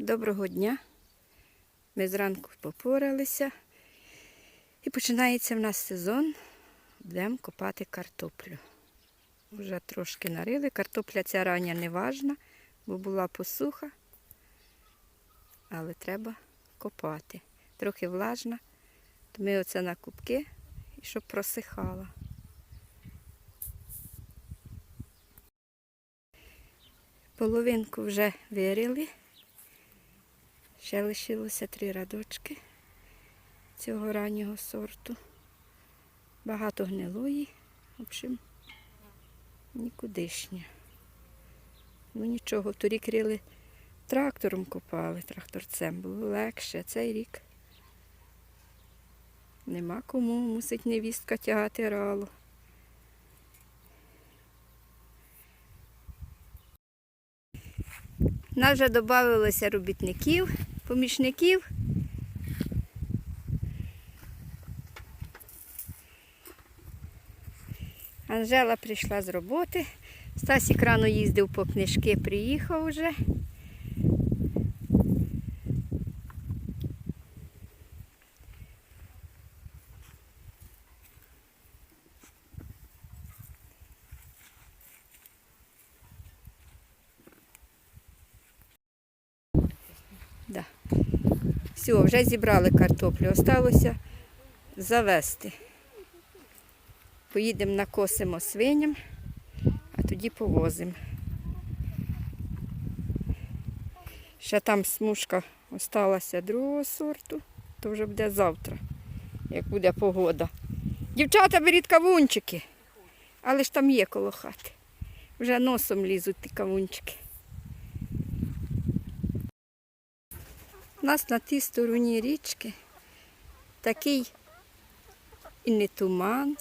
Доброго дня. Ми зранку попоралися. І починається в нас сезон. Будемо копати картоплю. Вже трошки нарили. Картопля ця рання не важна, бо була посуха. Але треба копати. Трохи влажна. Ми оце на кубки, щоб просихала. Половинку вже вирили. Ще лишилося три радочки цього раннього сорту. Багато гнилої, в общем, нікудишнє. Ну нічого, торік рили трактором копали, тракторцем було легше. Цей рік нема кому, мусить невістка тягати рало. Нас вже додавалося робітників, помічників. Анжела прийшла з роботи. Стасік рано їздив по книжки, приїхав вже. Да. Все, вже зібрали картоплю. Осталося завести. Поїдемо накосимо свиням, а тоді повозимо. Ще там смужка осталася другого сорту, то вже буде завтра, як буде погода. Дівчата, беріть кавунчики, але ж там є коло хати. Вже носом лізуть ті кавунчики. У нас на тій стороні річки такий і не туман,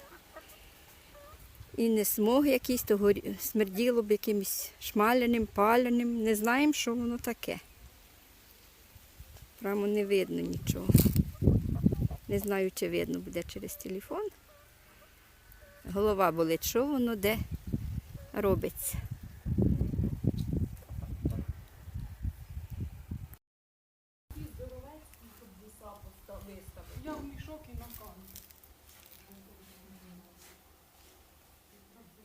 і не смог якийсь, то смерділо б якимось шмаляним, паляним. Не знаємо, що воно таке. Прямо не видно нічого. Не знаю, чи видно буде через телефон. Голова болить, що воно де робиться. Я в мішок і на камінь.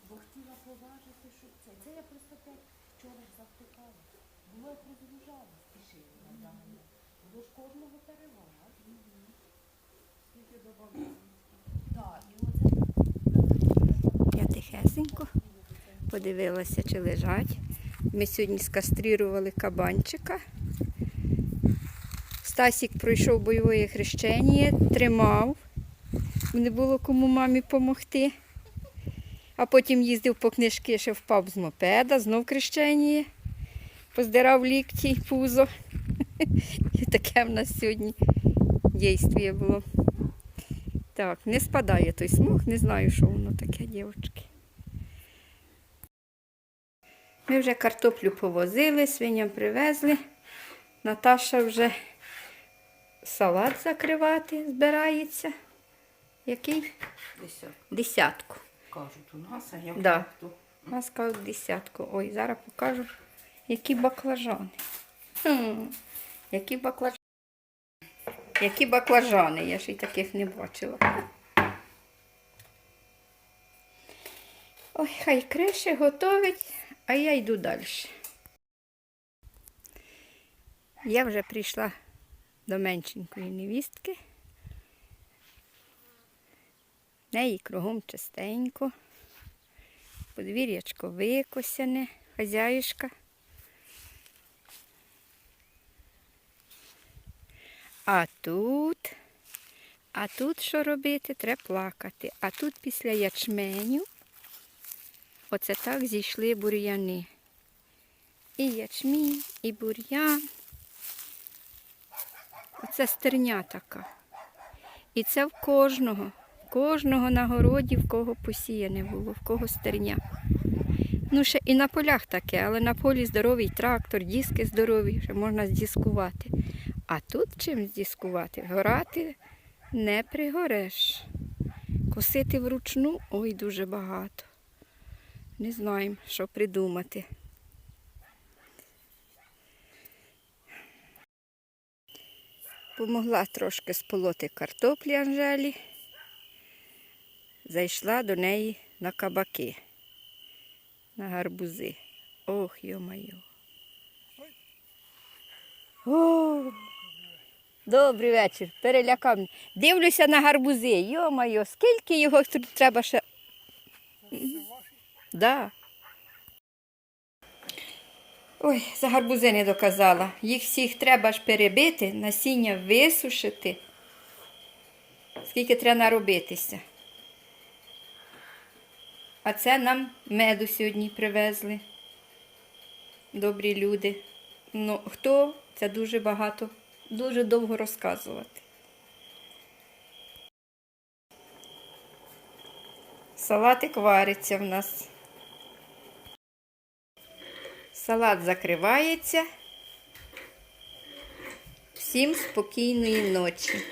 Бо поважити, щоб це. Це я просто так вчора завтикала. Було як розгружала, спішила на далі. Було ж кожного перевага. Скільки добавили? Так, і оце Я тихесенько подивилася, чи лежать. Ми сьогодні скастрирували кабанчика. Стасік пройшов бойове хрещення, тримав. Не було кому мамі допомогти. А потім їздив по книжки, ще впав з мопеда, знов хрещення. Поздирав лікті й пузо. І таке в нас сьогодні дійствіє було. Так, не спадає той смог, не знаю, що воно таке, дівчатки. Ми вже картоплю повозили, свиням привезли. Наташа вже салат закривати збирається. Який? Десят. Десятку. Кажуть, у нас, а я Да. хто? У нас кажуть десятку. Ой, зараз покажу, які баклажани. Хм, які баклажани. Які баклажани, я ще й таких не бачила. Ой, хай криші готовить, а я йду далі. Я вже прийшла до меншенької невістки. В неї кругом чистенько. Подвір'ячко викосяне, хазяюшка. А тут, а тут що робити? Треба плакати. А тут після ячменю оце так зійшли бур'яни. І ячмінь, і бур'ян. Оце стерня така. І це в кожного. Кожного на городі, в кого посіяне було, в кого стерня. Ну, ще і на полях таке, але на полі здоровий трактор, диски здорові, ще можна здіскувати. А тут чим здіскувати? Горати не пригореш. Косити вручну ой дуже багато. Не знаємо, що придумати. Помогла трошки сполоти картоплі Анжелі. Зайшла до неї на кабаки, на гарбузи. Ох, йо-моє. О, добрий вечір. Перелякав. Дивлюся на гарбузи. Йо-моє, скільки його тут треба ще. Да. Ой, за гарбузи не доказала. Їх всіх треба ж перебити, насіння висушити. Скільки треба наробитися. А це нам меду сьогодні привезли. Добрі люди. Ну, хто? Це дуже багато, дуже довго розказувати. Салатик вариться в нас. Салат закривається. Всім спокійної ночі.